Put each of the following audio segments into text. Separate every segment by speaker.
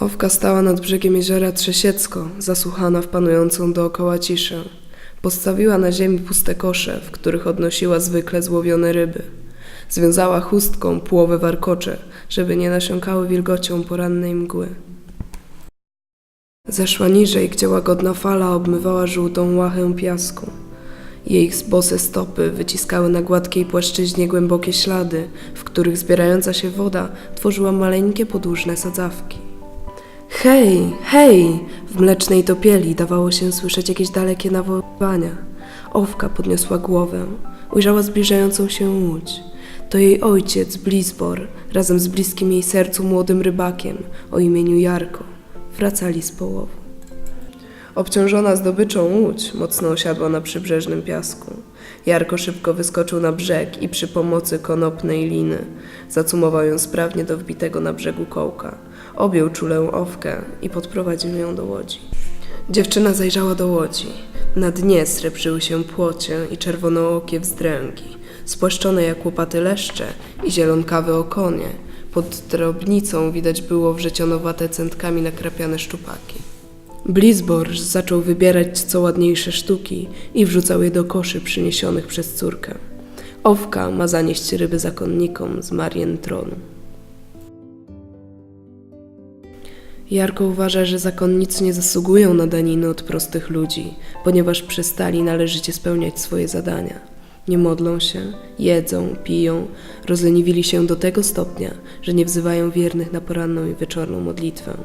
Speaker 1: Owka stała nad brzegiem jeziora Trzesiecko, zasłuchana w panującą dookoła ciszę. Postawiła na ziemi puste kosze, w których odnosiła zwykle złowione ryby. Związała chustką połowę warkocze, żeby nie nasiąkały wilgocią porannej mgły. Zeszła niżej, gdzie łagodna fala obmywała żółtą łachę piasku. Jej bose stopy wyciskały na gładkiej płaszczyźnie głębokie ślady, w których zbierająca się woda tworzyła maleńkie podłużne sadzawki. Hej, hej! W mlecznej topieli dawało się słyszeć jakieś dalekie nawoływania. Owka podniosła głowę. Ujrzała zbliżającą się łódź. To jej ojciec, Blizbor, razem z bliskim jej sercu młodym rybakiem o imieniu Jarko. Wracali z połowu. Obciążona zdobyczą łódź mocno osiadła na przybrzeżnym piasku. Jarko szybko wyskoczył na brzeg i przy pomocy konopnej liny zacumował ją sprawnie do wbitego na brzegu kołka. Objął czulę owkę i podprowadził ją do łodzi. Dziewczyna zajrzała do łodzi. Na dnie srebrzyły się płocie i czerwonookie wzdręgi, spłaszczone jak łopaty leszcze i zielonkawe okonie. Pod drobnicą widać było wrzecionowate centkami nakrapiane szczupaki. Blizbor zaczął wybierać co ładniejsze sztuki i wrzucał je do koszy przyniesionych przez córkę. Owka ma zanieść ryby zakonnikom z Marien Tronu. Jarko uważa, że zakonnicy nie zasługują na daniny od prostych ludzi, ponieważ przestali należycie spełniać swoje zadania. Nie modlą się, jedzą, piją, rozleniwili się do tego stopnia, że nie wzywają wiernych na poranną i wieczorną modlitwę.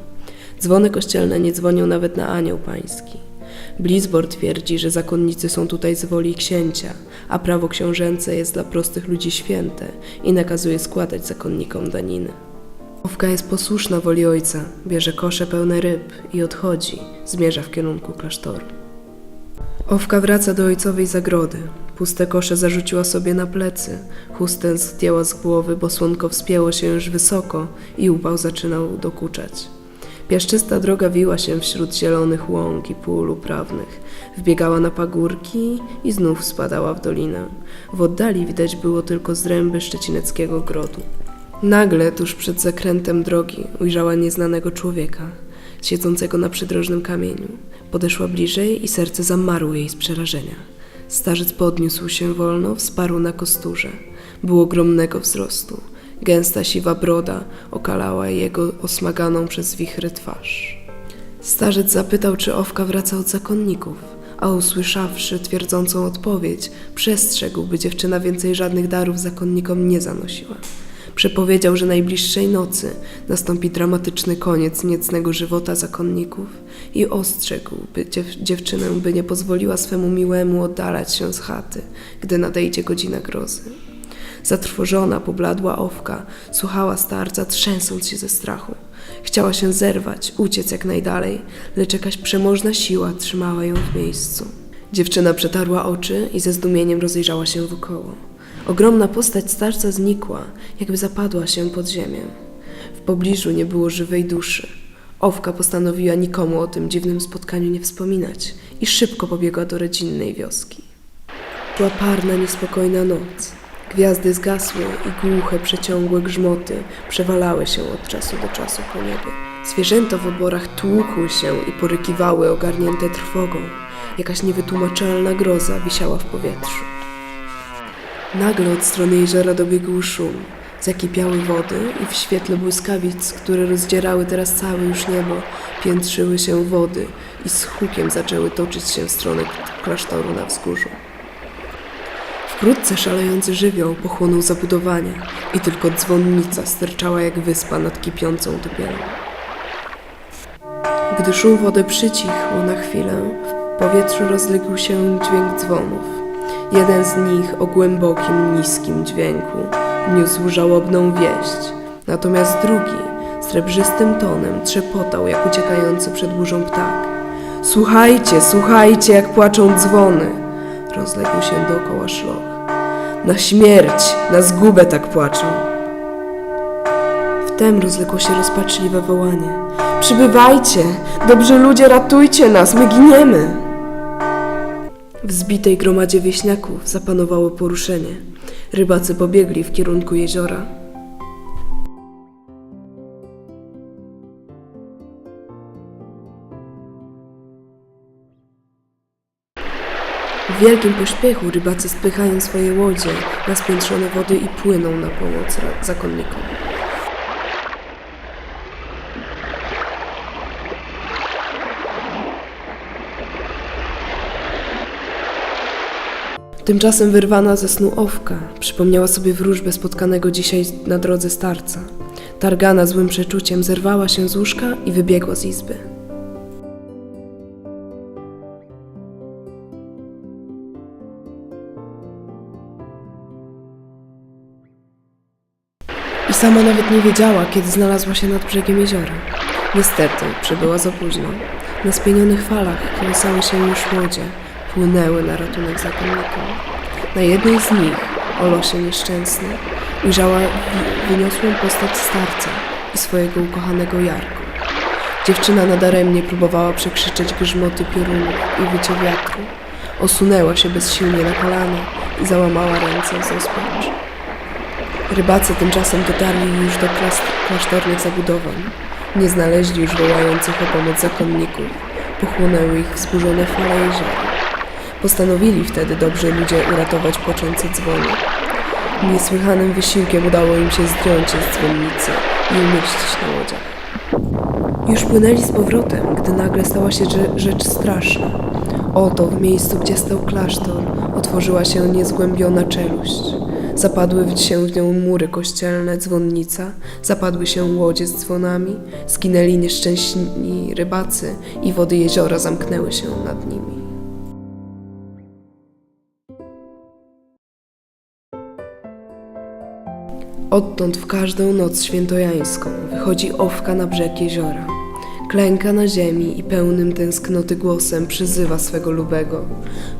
Speaker 1: Dzwony kościelne nie dzwonią nawet na anioł pański. Blizbor twierdzi, że zakonnicy są tutaj z woli księcia, a prawo książęce jest dla prostych ludzi święte i nakazuje składać zakonnikom daniny. Owka jest posłuszna woli ojca, bierze kosze pełne ryb i odchodzi, zmierza w kierunku klasztoru. Owka wraca do ojcowej zagrody. Puste kosze zarzuciła sobie na plecy, chustę zdjęła z głowy, bo słonko wspięło się już wysoko i upał zaczynał dokuczać. Piaszczysta droga wiła się wśród zielonych łąk i pól uprawnych. Wbiegała na pagórki i znów spadała w dolinę. W oddali widać było tylko zręby szczecineckiego grodu. Nagle, tuż przed zakrętem drogi, ujrzała nieznanego człowieka, siedzącego na przydrożnym kamieniu. Podeszła bliżej i serce zamarło jej z przerażenia. Starzec podniósł się wolno, wsparł na kosturze. Był ogromnego wzrostu. Gęsta siwa broda okalała jego osmaganą przez wichry twarz. Starzec zapytał, czy owka wraca od zakonników, a usłyszawszy twierdzącą odpowiedź, przestrzegł, by dziewczyna więcej żadnych darów zakonnikom nie zanosiła. Przepowiedział, że najbliższej nocy nastąpi dramatyczny koniec niecnego żywota zakonników i ostrzegł by dziew- dziewczynę, by nie pozwoliła swemu miłemu oddalać się z chaty, gdy nadejdzie godzina grozy. Zatrwożona, pobladła owka słuchała starca, trzęsąc się ze strachu. Chciała się zerwać, uciec jak najdalej, lecz jakaś przemożna siła trzymała ją w miejscu. Dziewczyna przetarła oczy i ze zdumieniem rozejrzała się wokoło. Ogromna postać starca znikła, jakby zapadła się pod ziemię. W pobliżu nie było żywej duszy. Owka postanowiła nikomu o tym dziwnym spotkaniu nie wspominać i szybko pobiegła do rodzinnej wioski. Była parna, niespokojna noc. Gwiazdy zgasły i głuche, przeciągłe grzmoty przewalały się od czasu do czasu po niebie. Zwierzęta w oborach tłukły się i porykiwały ogarnięte trwogą. Jakaś niewytłumaczalna groza wisiała w powietrzu. Nagle od strony jeziora dobiegł szum. Zakipiały wody i w świetle błyskawic, które rozdzierały teraz całe już niebo, piętrzyły się wody i z hukiem zaczęły toczyć się w stronę klasztoru na wzgórzu. Wkrótce szalejący żywioł pochłonął zabudowania i tylko dzwonnica sterczała jak wyspa nad kipiącą topielą. Gdy szum wody przycichł na chwilę, w powietrzu rozległ się dźwięk dzwonów. Jeden z nich o głębokim, niskim dźwięku niósł żałobną wieść, natomiast drugi srebrzystym tonem trzepotał jak uciekający przed burzą ptak. Słuchajcie, słuchajcie, jak płaczą dzwony! Rozległ się dookoła szloch. Na śmierć, na zgubę tak płaczą. Wtem rozległo się rozpaczliwe wołanie. Przybywajcie! Dobrzy ludzie, ratujcie nas, my giniemy! W zbitej gromadzie wieśniaków zapanowało poruszenie. Rybacy pobiegli w kierunku jeziora. W wielkim pośpiechu rybacy spychają swoje łodzie na spiętrzone wody i płyną na pomoc zakonnikom. Tymczasem wyrwana ze snu owka przypomniała sobie wróżbę spotkanego dzisiaj na drodze starca. Targana złym przeczuciem zerwała się z łóżka i wybiegła z izby. I sama nawet nie wiedziała, kiedy znalazła się nad brzegiem jeziora. Niestety, przybyła za późno. Na spienionych falach kołysały się już łodzie, płynęły na ratunek zakonnikom. Na jednej z nich, o losie nieszczęsny, ujrzała wyniosłą postać starca i swojego ukochanego Jarku. Dziewczyna nadaremnie próbowała przekrzyczeć grzmoty piorunów i wycie wiatru. Osunęła się bezsilnie na kolana i załamała ręce z rozpaczy. Rybacy tymczasem dotarli już do klas- klasztornych zabudowań. Nie znaleźli już wołających o pomoc zakonników. Pochłonęły ich wzburzone fale jeziora. Postanowili wtedy dobrzy ludzie uratować płaczące dzwony. Niesłychanym wysiłkiem udało im się zdjąć z dzwonnicy i umieścić na łodziach. Już płynęli z powrotem, gdy nagle stała się rze- rzecz straszna. Oto w miejscu, gdzie stał klasztor, otworzyła się niezgłębiona czeluść. Zapadły się w nią mury kościelne, dzwonnica, zapadły się łodzie z dzwonami, skinęli nieszczęśni rybacy i wody jeziora zamknęły się nad nimi. Odtąd w każdą noc świętojańską wychodzi owka na brzeg jeziora. Klęka na ziemi i pełnym tęsknoty głosem przyzywa swego lubego.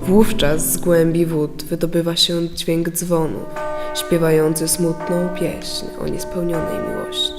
Speaker 1: Wówczas z głębi wód wydobywa się dźwięk dzwonów, śpiewający smutną pieśń o niespełnionej miłości.